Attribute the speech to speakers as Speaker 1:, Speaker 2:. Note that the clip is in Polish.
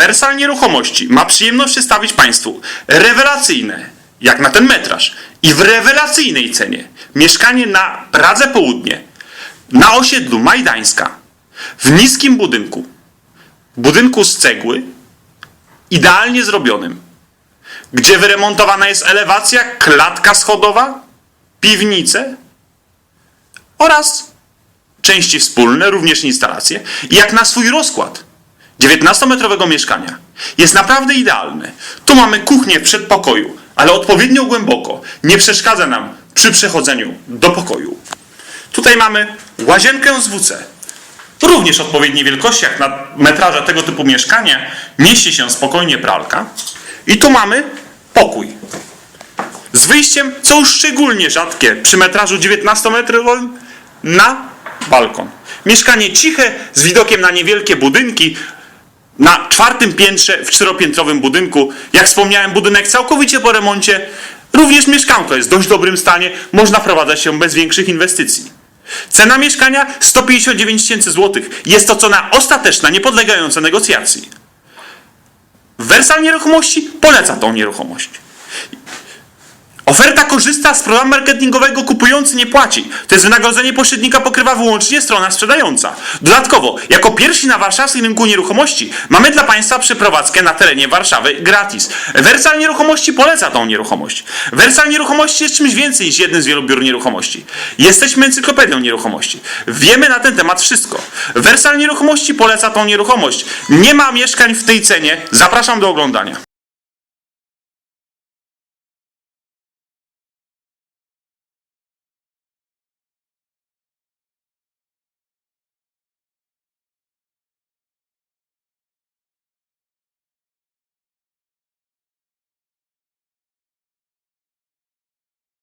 Speaker 1: Wersal Nieruchomości ma przyjemność przedstawić Państwu rewelacyjne, jak na ten metraż, i w rewelacyjnej cenie. Mieszkanie na Pradze Południe, na osiedlu Majdańska, w niskim budynku, budynku z cegły, idealnie zrobionym, gdzie wyremontowana jest elewacja, klatka schodowa, piwnice oraz części wspólne, również instalacje, jak na swój rozkład 19-metrowego mieszkania jest naprawdę idealny. Tu mamy kuchnię w przedpokoju, ale odpowiednio głęboko. Nie przeszkadza nam przy przechodzeniu do pokoju. Tutaj mamy łazienkę z WC. Również odpowiedniej wielkości, jak na metraża tego typu mieszkania, mieści się spokojnie pralka. I tu mamy pokój. Z wyjściem, co już szczególnie rzadkie przy metrażu 19-metrowym, na balkon. Mieszkanie ciche, z widokiem na niewielkie budynki, na czwartym piętrze w czteropiętrowym budynku. Jak wspomniałem, budynek całkowicie po remoncie. Również mieszkanko jest w dość dobrym stanie, można wprowadzać się bez większych inwestycji. Cena mieszkania 159 tysięcy złotych. Jest to cena ostateczna, niepodlegająca negocjacji. Wersal Nieruchomości poleca tą nieruchomość. Oferta korzysta z programu marketingowego kupujący nie płaci. To jest wynagrodzenie pośrednika pokrywa wyłącznie strona sprzedająca. Dodatkowo, jako pierwsi na warszawskim rynku nieruchomości mamy dla Państwa przeprowadzkę na terenie Warszawy gratis. Wersal Nieruchomości poleca tą nieruchomość. Wersal Nieruchomości jest czymś więcej niż jednym z wielu biur nieruchomości. Jesteśmy encyklopedią nieruchomości. Wiemy na ten temat wszystko. Wersal Nieruchomości poleca tą nieruchomość. Nie ma mieszkań w tej cenie. Zapraszam do oglądania.